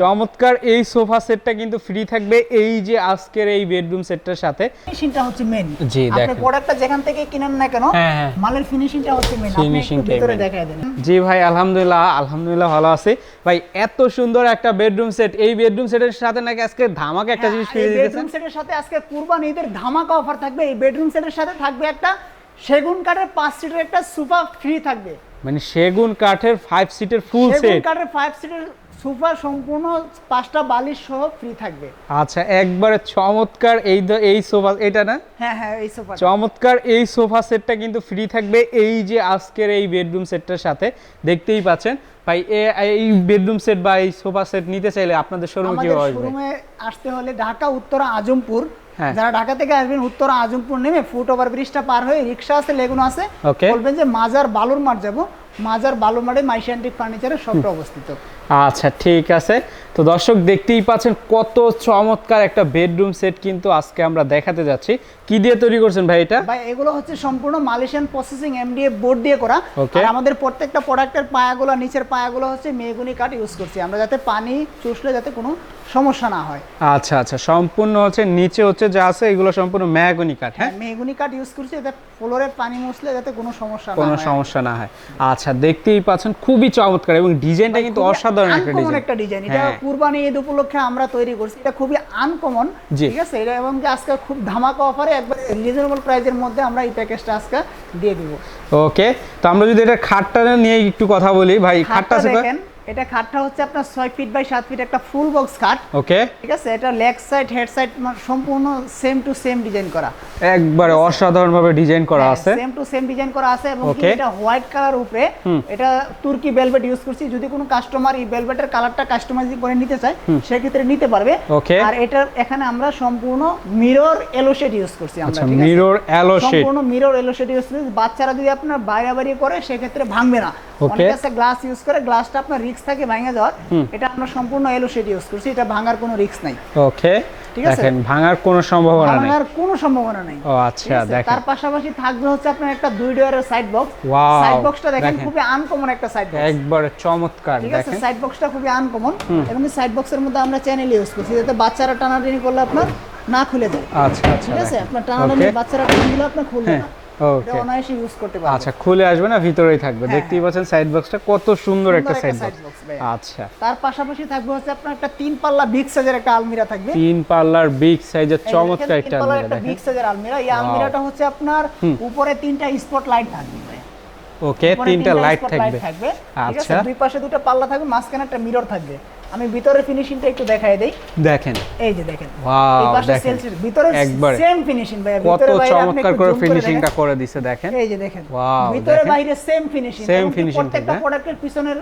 চমৎকার এই সোফা সেটটা কিন্তু ফ্রি থাকবে এই যে আজকের এই বেডরুম সেটটার সাথে। ফিনিশিংটা হচ্ছে মেন জি, আপনি দেখেন। প্রোডাক্টটা যেখান থেকে কিনেন না কেন হ্যাঁ, হ্যাঁ। মালের ফিনিশিংটা হচ্ছে মেন আপনি টাই ভিতরে দেখায় দেন। জি ভাই আলহামদুলিল্লাহ আলহামদুলিল্লাহ ভালো আছি। ভাই এত সুন্দর একটা বেডরুম সেট এই বেডরুম সেটের সাথে নাকি আজকে ধামাকা একটা জিনিস ফ্রি দিতেছেন? বেডরুম সেটের সাথে আজকে কুরবানি ঈদের ধামাকা অফার থাকবে। এই বেডরুম সেটের সাথে থাকবে একটা সেগুন কাঠের পাঁচ সিটের একটা সোফা ফ্রি থাকবে। মানে সেগুন কাঠের ফাইভ সিটের ফুল সেট সেগুন কাঠের ফাইভ সিটের সোফা সম্পূর্ণ পাঁচটা বালিশ সহ ফ্রি থাকবে। আচ্ছা একবারে চমৎকার এই এই সোফা এটা না? হ্যাঁ হ্যাঁ এই সোফা চমৎকার এই সোফা সেটটা কিন্তু ফ্রি থাকবে এই যে আজকের এই বেডরুম সেটটার সাথে। দেখতেই পাচ্ছেন। ভাই এই বেডরুম সেট বা এই সোফা সেট নিতে চাইলে আপনাদের শোরুমে কীভাবে আসবে? শোরুমে আসতে হলে ঢাকা উত্তরা আজমপুর। হ্যাঁ। যারা ঢাকা থেকে আসবেন উত্তরা আজমপুর নেমে ফুট ওভার ব্রিজটা পার হয়ে রিক্সা আছে লেগুন আছে. বলবেন যে মাজার বালুর মাঠ যাব। মাজার বালুর মাঠে মাইশান্টিক ফার্নিচারের শপটা অবস্থিত। আচ্ছা ঠিক আছে। তো দর্শক দেখতেই পাচ্ছেন কত চমৎকার একটা বেডরুম সেট কিন্তু আজকে আমরা দেখাতে যাচ্ছি। কি দিয়ে তৈরি করছেন ভাই এটা? ভাই এগুলো হচ্ছে সম্পূর্ণ মালয়েশিয়ান প্রসেসিং এমডিএফ বোর্ড দিয়ে করা। আর আমাদের প্রত্যেকটা প্রোডাক্টের পায়াগুলো নিচের পায়াগুলো হচ্ছে মেগুনি কাঠ ইউজ করছি। আমরা যাতে পানি চুষলে যাতে কোনো সমস্যা না হয়। আচ্ছা আচ্ছা সম্পূর্ণ হচ্ছে নিচে হচ্ছে যা আছে এগুলো সম্পূর্ণ ম্যাগনি কাঠ হ্যাঁ? হ্যাঁ মেগুনি কাঠ ইউজ করছি যাতে ফ্লোরে পানি মুছলে যাতে কোনো সমস্যা না কোনো সমস্যা না হয়। আচ্ছা দেখতেই পাচ্ছেন খুবই চমৎকার এবং ডিজাইনটা কিন্তু খুবই অসাধারণ একটা ডিজাইন একটা ডিজাইন এটা হ্যাঁ। কুরবানি ঈদ উপলক্ষে আমরা তৈরি করছি। এটা খুবই আনকমন। ঠিক আছে? এটা এবং যে আজকে খুব ধামাকা অফারে একবার রিজনেবল প্রাইসের মধ্যে আমরা এই প্যাকেজটা আজকে দিয়ে দিব। ওকে তো আমরা যদি এটা খাটটা নিয়ে একটু কথা বলি ভাই খাটটা খাটটা দেখেন। এটা খাটটা হচ্ছে আপনার ছয় ফিট বাই সাত ফিট একটা ফুল বক্স খাট। ওকে ঠিক আছে? এটা লেগ সাইড হেড সাইড সম্পূর্ণ সেম টু সেম ডিজাইন করা। একবারে অসাধারণ ভাবে ডিজাইন করা আছে। সেম টু সেম ডিজাইন করা আছে এবং এটা হোয়াইট কালার উপরে এটা তুর্কি ভেলভেট ইউজ করছি। যদি কোনো কাস্টমার এই ভেলভেটের কালারটা কাস্টমাইজিং করে নিতে চায় সেক্ষেত্রে নিতে পারবে। Okay. আর এটা এখানে আমরা সম্পূর্ণ মিরর এলো শেড ইউজ করছি আমরা আচ্ছা ঠিক আছে? মিরর অ্যালো শেড সম্পূর্ণ মিরর এলো শেড ইউজ করছি। বাচ্চারা যদি আপনার বাইরে বাইরে করে সেক্ষেত্রে ভাঙবে না। অনেকে গ্লাস ইউজ করে গ্লাসটা আপনার রিস্ক থাকে ভেঙে যাওয়ার। এটা আমরা সম্পূর্ণ এলো শেড ইউজ করছি এটা ভাঙার কোনো রিস্ক নাই। ওকে ঠিক আছে? দেখেন ভাঙার কোনো সম্ভাবনা নেই। ভাঙার কোনো সম্ভাবনা নাই। ও আচ্ছা দেখেন। তার পাশাপাশি থাকবে হচ্ছে আপনার একটা দুই ডোয়ারের সাইড বক্স সাইড বক্সটা দেখেন দেখেন। খুবই আনকমন একটা সাইড বক্স একবারে চমৎকার ঠিক আছে? সাইড বক্সটা খুবই আনকমন এবং সাইড বক্সের মধ্যে আমরা চ্যানেল ইউজ করছি যাতে বাচ্চারা টানাটানি করলে আপনার না খুলে যায়। আচ্ছা আচ্ছা ঠিক আছে? আপনার টানাটানি. বাচ্চারা টান দিলে আপনার খুলবে হ্যাঁ। না। ওকে অনায়াসে ইউজ করতে পারবে। আচ্ছা খুলে আসবে না ভিতরেই থাকবে। হ্যাঁ, দেখতেই পাচ্ছেন সাইড বক্সটা কত সুন্দর একটা সাইড বক্স আচ্ছা। তার পাশাপাশি থাকবে হচ্ছে আপনার একটা তিন পাল্লা বিগ সাইজের একটা আলমিরা থাকবে। তিন পাল্লার বিগ সাইজের চমৎকার একটা তিন পাল্লার আলমিরা দেখেন। বিগ সাইজের আলমিরা এই আলমিরাটা হচ্ছে আপনার উপরে তিনটা স্পট লাইট থাকবে। ওকে তিনটা লাইট থাকবে। আচ্ছা। দুই পাশে দুটো পাল্লা থাকবে মাঝখানে একটা মিরর থাকবে। আমি ভিতরের ফিনিশিংটা একটু দেখাই দেই। দেখেন। এই যে দেখেন। ওয়াও এই পাশে দেখেন। ভিতরে। সেম ফিনিশিং ভাই কত ভিতরে বাইরে আপনি চমৎকার করে ফিনিশিংটা। করে দিছে দেখেন। এই যে দেখেন। ওয়াও ভিতরে বাইরে সেম ফিনিশিং সেম ফিনিশিং প্রত্যেকটা। প্রোডাক্টের পিছনের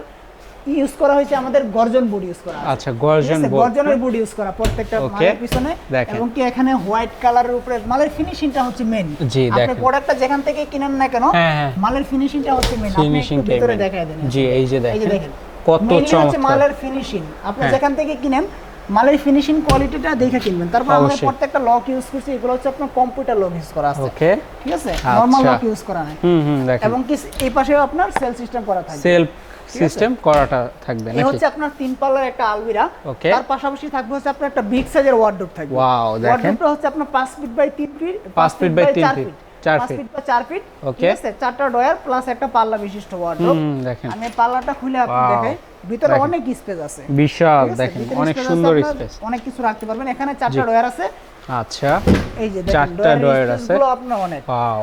ইউজ করা হয়েছে? আমাদের গর্জন বোর্ড ইউজ করা আচ্ছা গর্জন বোর্ড গর্জনের বোর্ড ইউজ করা প্রত্যেকটা মালের পিছনে এবং কি এখানে হোয়াইট কালারের উপরে মালের ফিনিশিংটা হচ্ছে মেন জি, আপনি প্রোডাক্টটা যেখান থেকে কিনেন না কেন হ্যাঁ, হ্যাঁ। মালের ফিনিশিংটা হচ্ছে মেন আপনি একটু ভিতরে দেখায় দেন। জি এই যে দেখেন। দেখেন। কত চমৎকার। মালের ফিনিশিং আপনি হ্যাঁ। যেখান থেকে কিনেন মালের ফিনিশিং কোয়ালিটিটা দেখে কিনবেন। তারপর আমরা প্রত্যেকটা লক ইউজ করছি এগুলো হচ্ছে আপনার কম্পিউটার লক ইউজ করা আছে। ওকে ঠিক আছে? নরমাল। লক ইউজ করা নাই। হুম হুম দেখেন। এবং কি এই পাশেও আপনার সেল সিস্টেম করা থাকে আছে? সিস্টেম করাটা থাকবে এই নাকি? হচ্ছে আপনার তিন পাল্লার একটা আলমিরা। তার পাশাপাশি থাকবে হচ্ছে আপনার একটা বিগ সাইজের ওয়ার্ডরোব থাকবে। Wow, দেখেন। ওয়ার্ডরোবটা হচ্ছে আপনার 5 ফিট বাই 3 ফিট পাঁচ feet by তিন feet, চার 5 ফিট বা 4 ফিট আছে? চারটা ডয়ার প্লাস একটা পাল্লা বিশিষ্ট ওয়ার্ডরোব দেখেন। আমি পাল্লাটা খুলে আপনি দেখাই ভিতরে অনেক স্পেস আছে। বিশাল দেখেন অনেক সুন্দর স্পেস অনেক কিছু রাখতে পারবেন। এখানে চারটা ডয়ার আছে। আচ্ছা। এই যে চারটা ডয়ার আছে। আপনার অনেক। ওয়াও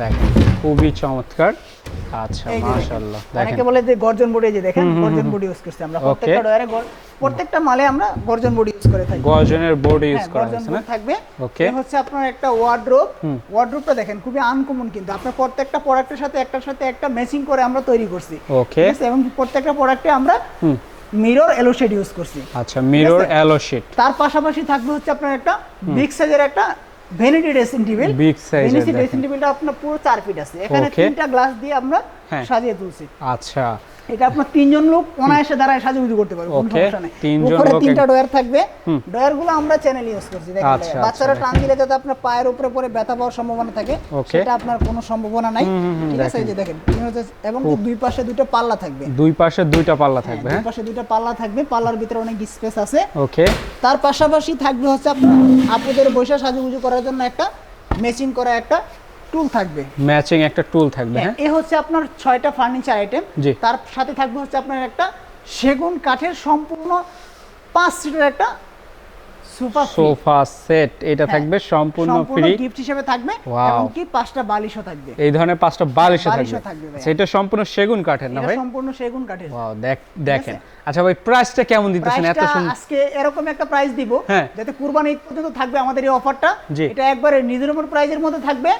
দেখেন খুবই চমৎকার। আচ্ছা এই যে দেখেন। মাশাআল্লাহ। অনেকে বলে যে গর্জন বোর্ড যে দেখেন গর্জন বোর্ড ইউজ করছি আমরা। প্রত্যেকটা ডয়ারে প্রত্যেকটা মালে আমরা গর্জন বোর্ড ইউজ করে থাকি। গর্জনের বোর্ড ইউজ করা হয়েছে না? থাকবে। Okay. হচ্ছে আপনার একটা ওয়ার্ড্রোব ওয়ার্ড্রোবটা দেখেন খুবই আনকমন কিন্তু। আপনার প্রত্যেকটা প্রোডাক্টের সাথে একটার সাথে একটা ম্যাচিং করে আমরা তৈরি করছি। ওকে এবং প্রত্যেকটা প্রোডাক্টে আমরা মিরর এলো শেড ইউজ করছি। আচ্ছা মিরর তার পাশাপাশি থাকবে হচ্ছে আপনার একটা বিগ সাইজের একটা vanity dressing table big size vanity dressing টেবিলটা আপনার পুরো 4 ফিট আছে। এখানে তিনটা গ্লাস দিয়ে আমরা হ্যাঁ। সাজিয়ে তুলছি। আচ্ছা। এটা আপনার তিনজন লোক অনায়াসে দাঁড়ায় সাজুগুজু করতে পারবে কোনো সমস্যা নেই। তিনজন উপরে লোক তিনটা ডয়ার থাকবে। আমরা চ্যানেল ইউজ করছি দেখেন আচ্ছা, আচ্ছা, বাচ্চারা টান দিলে যাতে আপনার পায়ের উপরে পরে ব্যথা পাওয়ার সম্ভাবনা থাকে সেটা আপনার কোনো সম্ভাবনা নাই। ঠিক আছে এই যে দেখেন। তিন এবং দুই পাশে দুটো পাল্লা থাকবে। দুই পাশে দুইটা পাল্লা থাকবে দুই হ্যাঁ? পাশে দুটো পাল্লা থাকবে পাল্লার ভিতরে অনেক স্পেস আছে। ওকে। তার পাশাপাশি থাকবে হচ্ছে আপনার আপুদের বৈশা সাজুগুজু করার জন্য একটা মেচিং করা একটা টুল থাকবে। ম্যাচিং একটা টুল থাকবে হ্যাঁ এ হচ্ছে আপনার ছয়টা ফার্নিচার আইটেম। তার সাথে থাকবে হচ্ছে আপনার একটা সেগুন কাঠের সম্পূর্ণ পাঁচ সিটের একটা সোফা সোফা সেট এটা থাকবে সম্পূর্ণ ফ্রি গিফট হিসেবে থাকবে এবং কি পাঁচটা বালিশও থাকবে। এই ধরনের পাঁচটা বালিশও থাকবে। সেটা সম্পূর্ণ সেগুন কাঠের না ভাই? সম্পূর্ণ সেগুন কাঠের। ওয়াও দেখ দেখেন। আচ্ছা ভাই প্রাইসটা কেমন দিতেছেন? এত সুন্দর আজকে এরকম একটা প্রাইস দিব। হ্যাঁ। যাতে কুরবানি ঈদ পর্যন্ত থাকবে আমাদের এই অফারটা এটা একবারে রিজনেবল প্রাইসের মধ্যে থাকবে।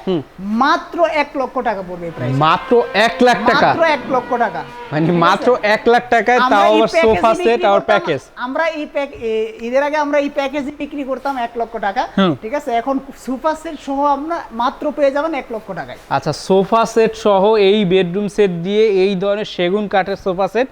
মাত্র এক লক্ষ টাকা পড়বে এই প্রাইস মাত্র এক লাখ টাকা? মাত্র এক লক্ষ টাকা। মানে মাত্র এক লাখ টাকায় তাও আবার সোফা সেট আর প্যাকেজ আমরা এই প্যাক ঈদের আগে আমরা এই প্যাকেজ বিক্রি করতাম এক লক্ষ টাকা। ঠিক আছে? এখন সোফা সেট সহ আমরা মাত্র পেয়ে যাবেন এক লক্ষ টাকায়। আচ্ছা সোফা সেট সহ এই বেডরুম সেট দিয়ে এই ধরনের সেগুন কাঠের সোফা সেট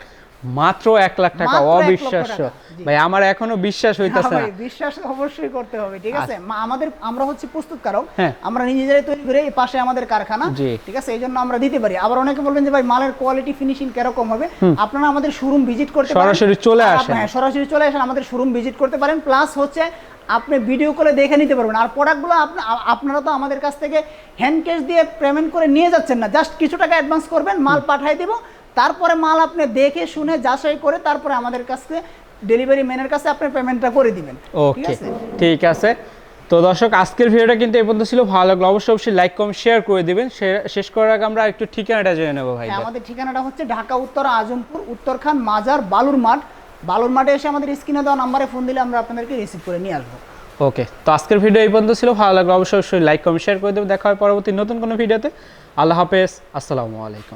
মাত্র এক লাখ টাকা অবিশ্বাস্য। ভাই আমার এখনও বিশ্বাস হইতাছে না। ভাই, বিশ্বাস অবশ্যই করতে হবে ঠিক আছে? আমাদের আমরা হচ্ছে প্রস্তুতকারক। হ্যাঁ। আমরা নিজেরাই তৈরি করে এই পাশে আমাদের কারখানা ঠিক আছে? এই জন্য আমরা দিতে পারি। আবার অনেকে বলবেন যে ভাই মালের কোয়ালিটি ফিনিশিং কীরকম হবে? আপনারা আমাদের শোরুম ভিজিট করতে পারেন। সরাসরি চলে আসেন। হ্যাঁ সরাসরি চলে আসেন আমাদের শোরুম ভিজিট করতে পারেন। প্লাস হচ্ছে আপনি ভিডিও কলে দেখে নিতে পারবেন। আর প্রোডাক্টগুলো আপনারা তো আমাদের কাছ থেকে হ্যান্ড ক্যাশ দিয়ে পেমেন্ট করে নিয়ে যাচ্ছেন না। জাস্ট কিছু টাকা অ্যাডভান্স করবেন মাল পাঠিয়ে দেবো। তারপরে মাল আপনি দেখে শুনে যাচাই করে তারপরে আমাদের কাছে ডেলিভারি ম্যানের কাছে আপনি পেমেন্টটা করে দিবেন। ওকে ঠিক আছে। তো দর্শক আজকের ভিডিওটা কিন্তু এই পর্যন্ত ছিল। ভালো লাগল অবশ্যই অবশ্যই লাইক কম শেয়ার করে দিবেন। শেষ করার আগে আমরা একটু ঠিকানাটা জেনে নেব ভাই হ্যাঁ, আমাদের ঠিকানাটা হচ্ছে ঢাকা উত্তর আজমপুর উত্তরখান মাজার বালুর মাঠ বালুর মাঠে এসে আমাদের স্ক্রিনে দেওয়া নাম্বারে ফোন দিলে আমরা আপনাদেরকে রিসিভ করে নিয়ে আসব। ওকে তো আজকের ভিডিও এই পর্যন্ত ছিল। ভালো লাগল অবশ্যই অবশ্যই লাইক কম শেয়ার করে দেবেন। দেখা হয় পরবর্তী নতুন কোনো ভিডিওতে আল্লাহ হাফেজ। আসসালামু আলাইকুম।